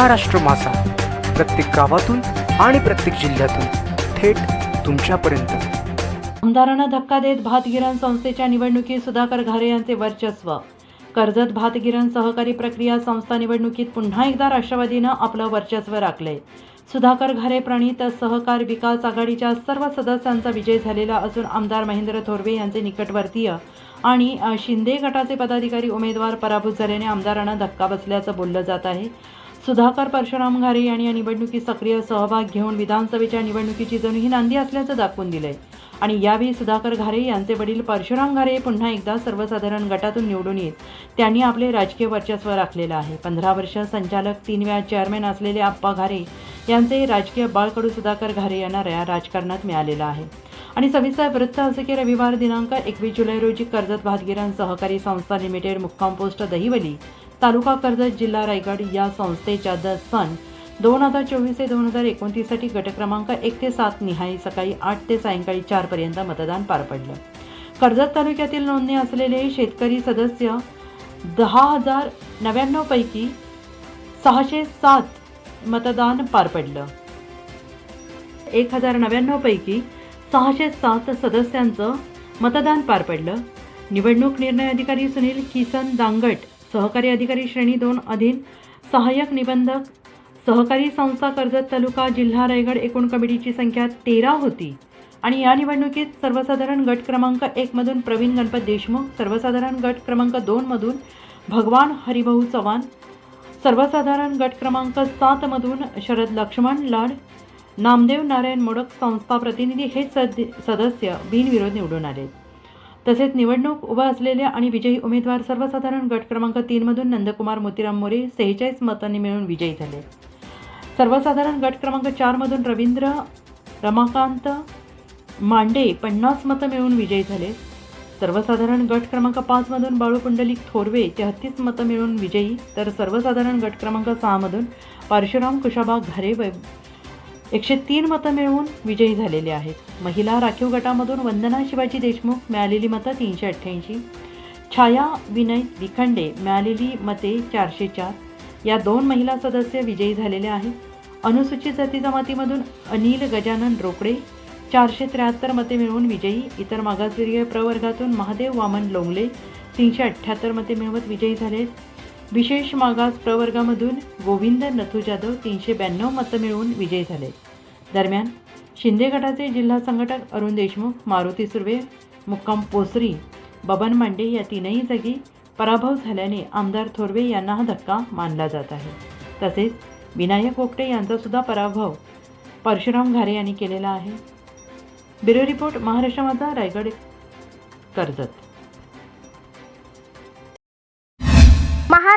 महाराष्ट्र मासा. प्रत्येक गावातून आणि प्रत्येक जिल्ह्यातून थेट तुमच्यापर्यंत. आमदारांना धक्का देत भातगिरण संस्थेच्या निवडणुकीत सुधाकर घारे यांचे वर्चस्व. कर्जत भातगिरण सहकारी प्रक्रिया संस्था निवडणुकीत पुन्हा एकदा राष्ट्रवादीनं आपलं वर्चस्व राखलंय. सुधाकर घारे प्रणीत सहकार विकास आघाडीच्या सर्व सदस्यांचा विजय झालेला असून आमदार महेंद्र थोरवे यांचे निकटवर्तीय आणि शिंदे गटाचे पदाधिकारी उमेदवार पराभूत झाल्याने आमदारांना धक्का बसल्याचं बोललं जात आहे. सुधाकर परशुराम घारे यांनी या निवडणुकीत सक्रिय सहभाग घेऊन विधानसभेच्या निवडणुकीची जणू ही नांदी असल्याचं दाखवून दिलंय. आणि यावेळी सुधाकर घारे यांचे वडील परशुराम घारे पुन्हा एकदा सर्वसाधारण गटातून निवडून येत. त्यांनी आपले राजकीय वर्चस्व राखलेलं आहे. पंधरा वर्ष संचालक तीन वेळा चेअरमॅन असलेले आप्पा घारे यांचे राजकीय बाळकडू सुधाकर घारे यांना राजकारणात मिळालेलं आहे. आणि सविस्तर वृत्त असे की रविवार दिनांक एकवीस जुलै रोजी कर्जत भातगिरण सहकारी संस्था लिमिटेड मुक्काम पोस्ट दहिवली तालुका कर्जत जिल्हा रायगड या संस्थेच्या द सन दोन हजार चोवीस ते दोन हजार एकोणतीससाठी गट क्रमांक एक ते सात निहाय सकाळी आठ ते सायंकाळी चारपर्यंत मतदान पार पडलं. कर्जत तालुक्यातील नोंदणी असलेले शेतकरी सदस्य दहा हजार नव्याण्णवपैकी सहाशे सात मतदान पार पडलं. एक हजार नव्याण्णवपैकी सहाशे सात सदस्यांचं मतदान पार पडलं. निवडणूक निर्णय अधिकारी सुनील किसन दांगट सहकारी अधिकारी श्रेणी दोन अधीन सहाय्यक निबंधक सहकारी संस्था कर्जत तालुका जिल्हा रायगड एकूण कमिटीची संख्या तेरा होती. आणि या निवडणुकीत सर्वसाधारण गट क्रमांक एकमधून प्रवीण गणपत देशमुख सर्वसाधारण गट क्रमांक दोनमधून भगवान हरिभाऊ चव्हाण सर्वसाधारण गट क्रमांक सातमधून शरद लक्ष्मण लाड नामदेव नारायण मोडक संस्था प्रतिनिधी हे सद सदस्य बिनविरोध निवडून आले. तसेच निवडणूक उभा असलेल्या आणि विजयी उमेदवार सर्वसाधारण गट क्रमांक तीनमधून नंदकुमार मोतीराम मोरे सेहेचाळीस मतांनी मिळून विजयी झाले. सर्वसाधारण गट क्रमांक चारमधून रवींद्र रमाकांत मांडे पन्नास मतं मिळून विजयी झाले. सर्वसाधारण गट क्रमांक पाचमधून बाळू पुंडलिक थोरवे तेहतीस मतं मिळून विजयी. तर सर्वसाधारण गट क्रमांक सहामधून परशुराम कुशाबा घारे एकशे तीन मतं मिळवून विजयी झालेले आहेत. महिला राखीव गटामधून वंदना शिवाजी देशमुख मिळालेली मतं तीनशे अठ्ठ्याऐंशी. छाया विनय विखंडे मिळालेली मते चारशे चार. या दोन महिला सदस्य विजयी झालेल्या आहेत. अनुसूचित जाती जमातीमधून अनिल गजानन रोकडे चारशे त्र्याहत्तर मते मिळवून विजयी. इतर मागासवर्गीय प्रवर्गातून महादेव वामन लोंगले तीनशे अठ्ठ्याहत्तर मते मिळवत विजयी झाले विशेष मागास प्रवर्गामधून गोविंद नथू जाधव तीनशे ब्याण्णव मतं मिळवून विजयी झाले. दरम्यान शिंदे गटाचे जिल्हा संघटक अरुण देशमुख मारुती सुर्वे मुक्काम पोसरी बबन मांडे या तीनही जागी पराभव झाल्याने आमदार थोरवे यांना हा धक्का मानला जात आहे. तसेच विनायक ओकटे यांचासुद्धा पराभव परशुराम घारे यांनी केलेला आहे. ब्युरो रिपोर्ट महाराष्ट्रमाचा रायगड कर्जत.